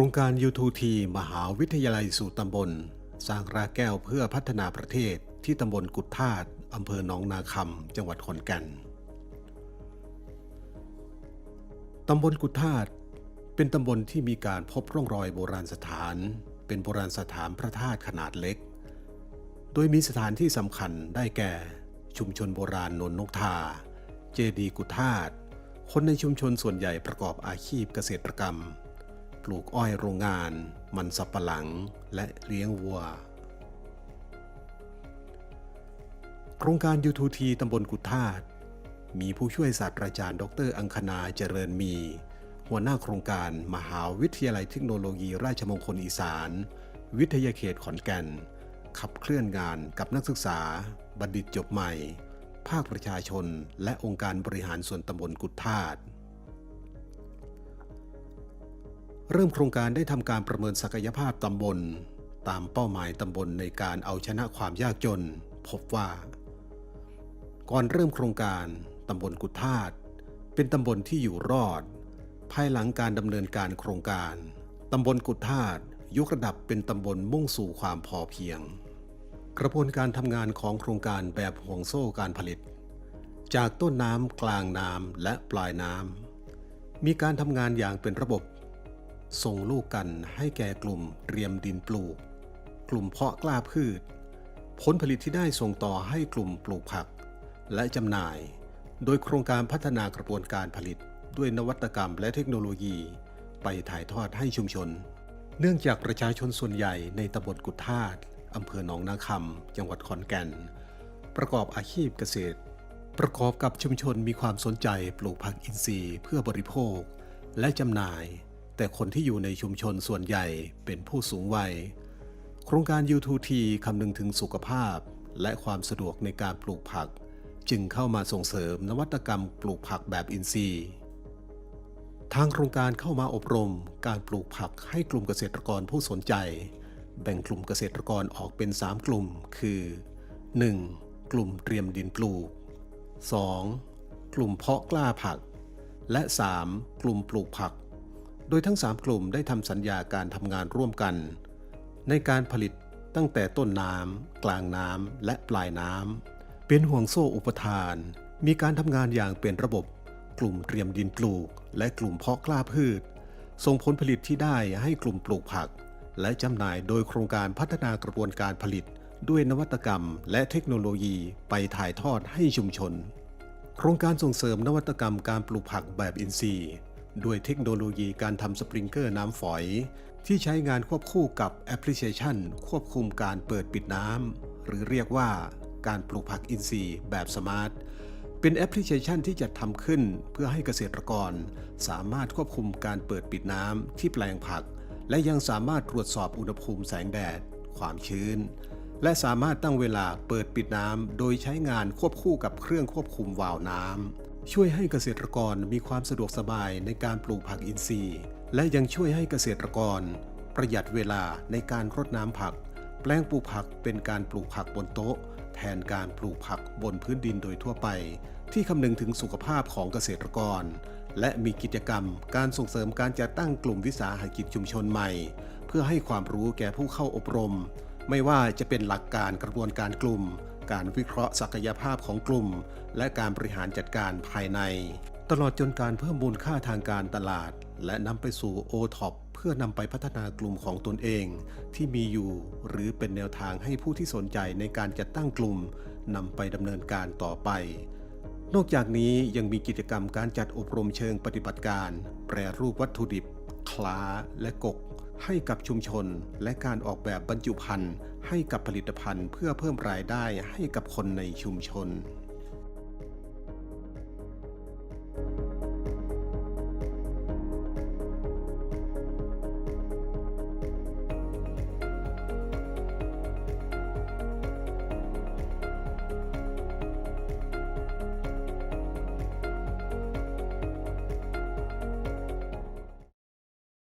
ครงการ U2T มหาวิทยาลัยสู่ตำบล สร้างรากแก้วเพื่อพัฒนาประเทศที่ตำบลกุดทาดอำเภอหนองนาคำจังหวัดขอนแก่น ตำบลกุดทาดเป็นตำบลที่มีการพบร่องรอยโบราณสถาน เป็นโบราณสถานพระธาตุขนาดเล็ก โดยมีสถานที่สำคัญได้แก่ ชุมชนโบราณนนนกทา เจดีกุทาดคนในชุมชนส่วนใหญ่ประกอบอาชีพเกษตรกรรม ลูกอ้อยโรงงาน มันสับปะหลัง และเลี้ยงวัว โครงการ U2T ตำบลกุทาดมีผู้ช่วยศาสตราจารย์ ดร อังคณาเจริญมี หัวหน้าโครงการมหาวิทยาลัยเทคโนโลยีราชมงคลอีสาน วิทยาเขตขอนแก่น ขับเคลื่อนงานกับนักศึกษา บัณฑิตจบใหม่ ภาคประชาชน และองค์การบริหารส่วนตำบลกุดทาด เริ่มโครงการได้ทำการประเมินศักยภาพตำบล ตามเป้าหมายตำบลในการเอาชนะความยากจน พบว่า ก่อนเริ่มโครงการตำบลกุดทาดเป็นตำบลที่อยู่รอด ภายหลังการดำเนินการโครงการตำบลกุดทาดยกระดับเป็นตำบลมุ่งสู่ความพอเพียง กระบวนการทำงานของโครงการแบบห่วงโซ่การผลิต จากต้นน้ำกลางน้ำและปลายน้ำมีการทำงานอย่างเป็นระบบ ส่งลูกกันให้แก่กลุ่มเตรียมดินปลูก กลุ่มเพาะกล้าพืช ผลผลิตที่ได้ส่งต่อให้กลุ่มปลูกผัก และจำหน่าย โดยโครงการพัฒนากระบวนการผลิตด้วยนวัตกรรมและเทคโนโลยี ไปถ่ายทอดให้ชุมชน เนื่องจากประชาชนส่วนใหญ่ในตำบลกุดทาดอำเภอหนองนาคำจังหวัดขอนแก่น ประกอบอาชีพเกษตร ประกอบกับชุมชนมีความสนใจปลูกผักอินทรีย์เพื่อบริโภค และจำหน่าย แต่คนที่อยู่ในชุมชนส่วนใหญ่เป็นผู้สูงวัย โครงการ U2T คำนึงถึงสุขภาพ และความสะดวกในการปลูกผัก จึงเข้ามาส่งเสริมนวัตกรรมปลูกผักแบบอินทรีย์ ทางโครงการเข้ามาอบรมการปลูกผักให้กลุ่มเกษตรกรผู้สนใจ แบ่งกลุ่มเกษตรกรออกเป็น 3 กลุ่ม คือ 1. กลุ่มเตรียมดินปลูก 2. กลุ่มเพาะกล้าผัก และ 3. กลุ่มปลูกผัก โดยทั้ง 3 กลุ่มได้ทำสัญญาการทำงานร่วมกัน ในการผลิตตั้งแต่ต้นน้ำกลางน้ำและปลายน้ำเป็นห่วงโซ่อุปทาน มีการทำงานอย่างเป็นระบบ กลุ่มเตรียมดินปลูก และกลุ่มเพาะกล้าพืช ส่งผลผลิตที่ได้ให้กลุ่มปลูกผัก และจำหน่ายโดยโครงการพัฒนากระบวนการผลิต ด้วยนวัตกรรม และเทคโนโลยีไปถ่ายทอดให้ชุมชน โครงการส่งเสริมนวัตกรรมการปลูกผักแบบอินทรีย์ ด้วยเทคโนโลยีการทำสปริงเกอร์น้ำฝอย ที่ใช้งานควบคู่กับแอปพลิเคชัน ควบคุมการเปิดปิดน้ำหรือเรียกว่าการปลูกผักอินทรีย์แบบสมาร์ท เป็นแอปพลิเคชันที่จัดทำขึ้นเพื่อให้เกษตรกร สามารถควบคุมการเปิดปิดน้ำที่แปลงผัก และยังสามารถตรวจสอบอุณหภูมิแสงแดด ความชื้น และสามารถตั้งเวลาเปิดปิดน้ำโดยใช้งานควบคู่กับเครื่องควบคุมวาล์วน้ำ ช่วยให้เกษตรกรมีความสะดวกสบายในการปลูกผักอินทรีย์ และยังช่วยให้เกษตรกร ประหยัดเวลาในการรดน้ำผัก แปลงปลูกผักเป็นการปลูกผักบนโต๊ะ แทนการปลูกผักบนพื้นดินโดยทั่วไป ที่คำนึงถึงสุขภาพของเกษตรกร และมีกิจกรรม การส่งเสริมการจัดตั้งกลุ่มวิสาหกิจชุมชนใหม่ เพื่อให้ความรู้แก่ผู้เข้าอบรม ไม่ว่าจะเป็นหลักการกระบวนการกลุ่ม การวิเคราะห์ศักยภาพของกลุ่ม และการบริหารจัดการภายใน ตลอดจนการเพิ่มมูลค่าทางการตลาด และนำไปสู่ o t o p เพื่อนำไปพัฒนากลุ่มของตนเอง ที่มีอยู่หรือเป็นแนวทางให้ผู้ที่สนใจในการจัดตั้งกลุ่มนำไปดำเนินการต่อไป นอกจากนี้ยังมีกิจกรรมการจัดอบรมเชิงปฏิบัติการ แปรรูปวัตถุดิบคล้าและกก ให้กับชุมชน และการออกแบบบรรจุภัณฑ์ให้กับผลิตภัณฑ์ เพื่อเพิ่มรายได้ให้กับคนในชุมชน